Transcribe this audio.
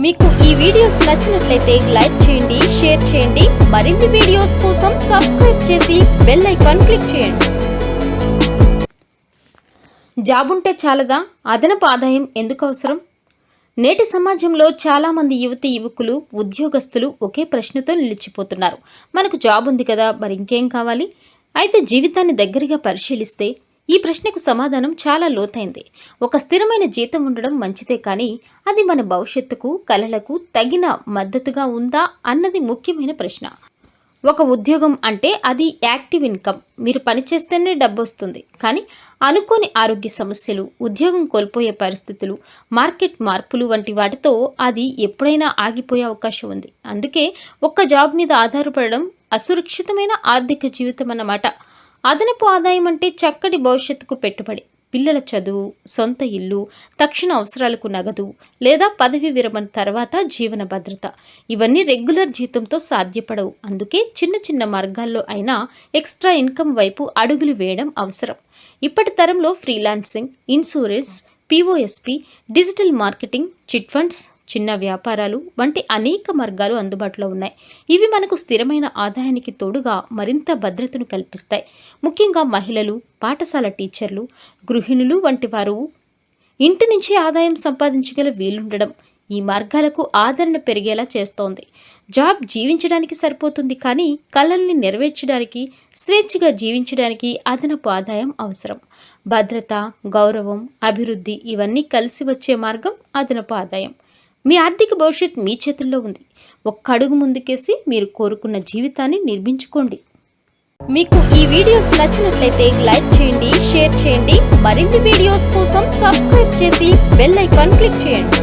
మీకు ఈ వీడియోస్ నచ్చినట్లయితే లైక్ చేయండి షేర్ చేయండి. మరిన్ని వీడియోస్ కోసం సబ్స్క్రైబ్ చేసి బెల్ ఐకాన్ క్లిక్ చేయండి. జాబ్ ఉంటే చాలదా? అదనపు ఆదాయం ఎందుకు అవసరం? నేటి సమాజంలో చాలామంది యువతి యువకులు ఉద్యోగస్తులు ఒకే ప్రశ్నతో నిలిచిపోతున్నారు. మనకు జాబ్ ఉంది కదా మరి ఇంకేం కావాలి? అయితే జీవితాన్ని దగ్గరగా పరిశీలిస్తే ఈ ప్రశ్నకు సమాధానం చాలా లోతైంది. ఒక స్థిరమైన జీతం ఉండడం మంచిదే కానీ అది మన భవిష్యత్తుకు కలలకు తగిన మద్దతుగా ఉందా అన్నది ముఖ్యమైన ప్రశ్న. ఒక ఉద్యోగం అంటే అది యాక్టివ్ ఇన్కమ్. మీరు పనిచేస్తేనే డబ్బు వస్తుంది. కానీ అనుకోని ఆరోగ్య సమస్యలు ఉద్యోగం కోల్పోయే పరిస్థితులు మార్కెట్ మార్పులు వంటి వాటితో అది ఎప్పుడైనా ఆగిపోయే అవకాశం ఉంది. అందుకే ఒక్క జాబ్ మీద ఆధారపడడం అసురక్షితమైన ఆర్థిక జీవితం అన్నమాట. అదనపు ఆదాయం అంటే చక్కటి భవిష్యత్తుకు పెట్టుబడి. పిల్లల చదువు సొంత ఇల్లు తక్షణ అవసరాలకు నగదు లేదా పదవి విరమణ తర్వాత జీవన భద్రత. ఇవన్నీ రెగ్యులర్ జీతంతో సాధ్యపడవు. అందుకే చిన్న చిన్న మార్గాల్లో అయినా ఎక్స్ట్రా ఇన్కమ్ వైపు అడుగులు వేయడం అవసరం. ఇప్పటి తరంలో freelancing insurance POSP digital marketing chit funds చిన్న వ్యాపారాలు వంటి అనేక మార్గాలు అందుబాటులో ఉన్నాయి. ఇవి మనకు స్థిరమైన ఆదాయానికి తోడుగా మరింత భద్రతను కల్పిస్తాయి. ముఖ్యంగా మహిళలు పాఠశాల టీచర్లు గృహిణులు వంటి వారు ఇంటి నుంచి ఆదాయం సంపాదించగల వీలుండడం ఈ మార్గాలకు ఆదరణ పెరిగేలా చేస్తోంది. జాబ్ జీవించడానికి సరిపోతుంది కానీ కళల్ని నెరవేర్చడానికి స్వేచ్ఛగా జీవించడానికి అదనపు ఆదాయం అవసరం. భద్రత గౌరవం అభివృద్ధి ఇవన్నీ కలిసి వచ్చే మార్గం అదనపు ఆదాయం. మీ ఆర్థిక భవిష్యత్ మీ చేతుల్లో ఉంది. ఒక్క అడుగు ముందుకేసి మీరు కోరుకున్న జీవితాన్ని నిర్మించుకోండి. మీకు ఈ వీడియోస్ నచ్చినట్లయితే లైక్ చేయండి షేర్ చేయండి. మరిన్ని వీడియోస్ కోసం సబ్స్క్రైబ్ చేసి బెల్ ఐకాన్ క్లిక్ చేయండి.